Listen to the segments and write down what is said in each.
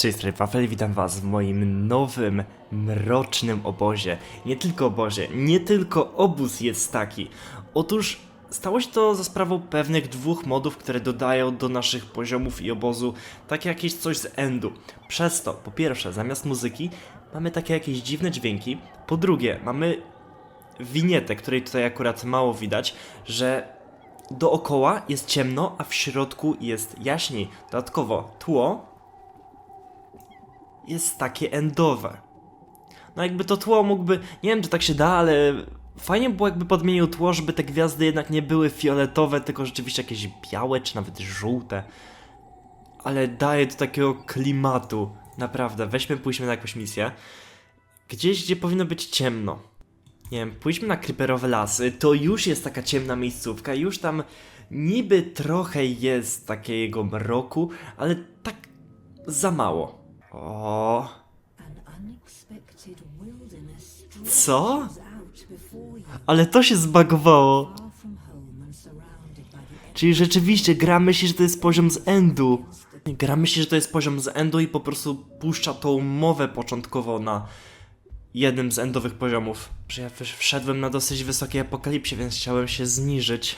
Cześć, tutaj Wafel, witam was w moim nowym, mrocznym obozie. Nie tylko obozie, nie tylko obóz jest taki. Otóż stało się to za sprawą pewnych dwóch modów, które dodają do naszych poziomów i obozu takie jakieś coś z endu. Przez to, po pierwsze, zamiast muzyki mamy takie jakieś dziwne dźwięki. Po drugie, mamy winietę, której tutaj akurat mało widać, że dookoła jest ciemno, a w środku jest jaśniej. Dodatkowo tło jest takie endowe. No jakby to tło mógłby, nie wiem czy tak się da, ale fajnie by było jakby podmienił tło, żeby te gwiazdy jednak nie były fioletowe, tylko rzeczywiście jakieś białe czy nawet żółte. Ale daje to takiego klimatu. Naprawdę, weźmy, pójdźmy na jakąś misję. Gdzieś, gdzie powinno być ciemno. Nie wiem, pójdźmy na creeperowe lasy, to już jest taka ciemna miejscówka, już tam niby trochę jest takiego mroku, ale tak za mało. O, Co? ale to się zbagowało. Czyli rzeczywiście gra myśli, że to jest poziom z endu. Gra myśli, że to jest poziom z endu i po prostu puszcza tą mowę początkowo na jednym z endowych poziomów. Że ja wszedłem na dosyć wysokiej apokalipsie, więc chciałem się zniżyć,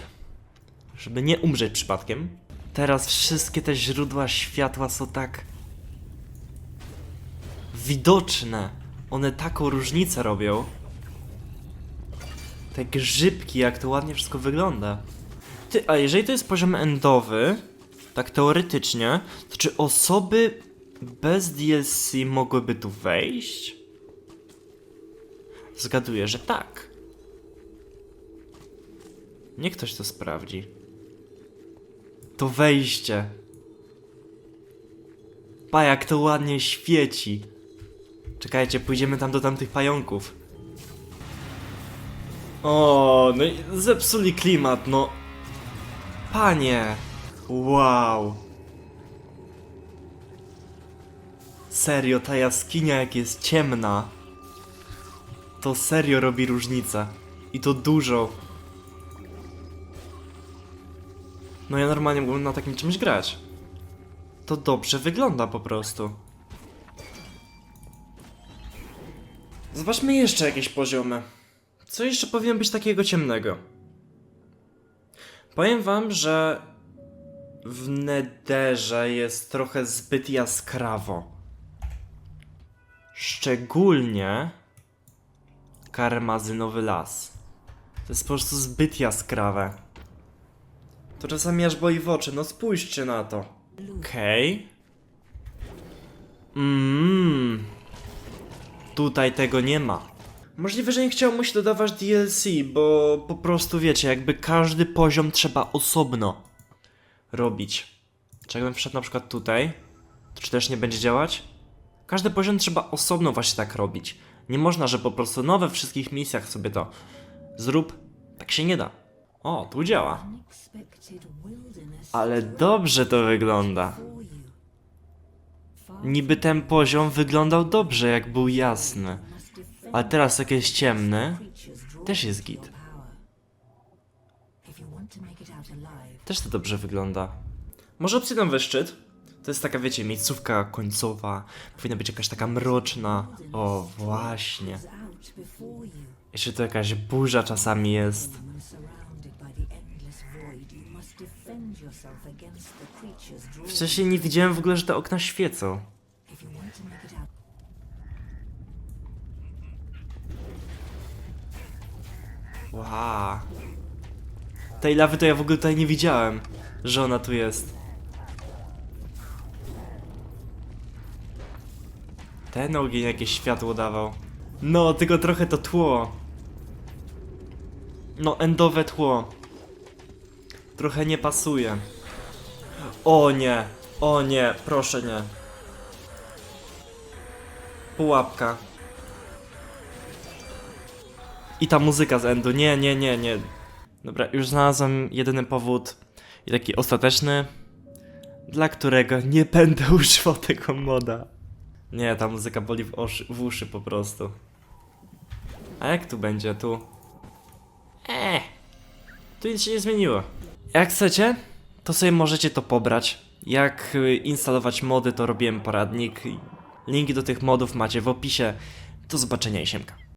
żeby nie umrzeć przypadkiem. Teraz wszystkie te źródła światła są tak widoczne. One taką różnicę robią. Te grzybki, jak to ładnie wszystko wygląda. Ty, a jeżeli to jest poziom endowy, tak teoretycznie, to czy osoby bez DLC mogłyby tu wejść? Zgaduję, że tak. Niech ktoś to sprawdzi. To wejście. Pa, jak to ładnie świeci. Czekajcie, pójdziemy tam do tamtych pająków. O, no i zepsuli klimat, no. Panie! Wow! Serio, ta jaskinia jak jest ciemna, to serio robi różnicę. I to dużo. No ja normalnie mógłbym na takim czymś grać. To dobrze wygląda po prostu. Zobaczmy jeszcze jakieś poziomy. Co jeszcze powinno być takiego ciemnego? Powiem wam, że w Nederze jest trochę zbyt jaskrawo. Szczególnie karmazynowy las. To jest po prostu zbyt jaskrawe. To czasami aż boi w oczy, no spójrzcie na to. Okej. Mmm. Tutaj tego nie ma. Możliwe, że nie chciał mu się dodawać DLC, bo po prostu wiecie, jakby każdy poziom trzeba osobno robić. Czy jakbym wszedł na przykład tutaj, to czy też nie będzie działać? Każdy poziom trzeba osobno właśnie tak robić. Nie można, że po prostu no we wszystkich misjach sobie to zrób. Tak się nie da. O, tu działa. Ale dobrze to wygląda. Niby ten poziom wyglądał dobrze, jak był jasny. Ale teraz jak jest ciemny, też jest git. Też to dobrze wygląda. Może obsydian szczyt? To jest taka, wiecie, miejscówka końcowa. Powinna być jakaś taka mroczna. O, właśnie. Jeszcze to jakaś burza czasami jest. Wcześniej nie widziałem w ogóle, że te okna świecą. Wow. Tej lawy to ja w ogóle tutaj nie widziałem, że ona tu jest. Ten ogień jakieś światło dawał. No, tylko trochę to tło. No, endowe tło. Trochę nie pasuje. O nie, o nie, proszę nie. Pułapka. I ta muzyka z endu. Nie, nie, nie, nie. Dobra, już znalazłem jedyny powód i taki ostateczny, dla którego nie będę używał tego moda. Nie, ta muzyka boli w, oszy, w uszy po prostu. A jak tu będzie? Tu. Eee. Tu nic się nie zmieniło. Jak chcecie, to sobie możecie to pobrać. Jak y, instalować mody, to robiłem poradnik. Linki do tych modów macie w opisie. Do zobaczenia i siemka.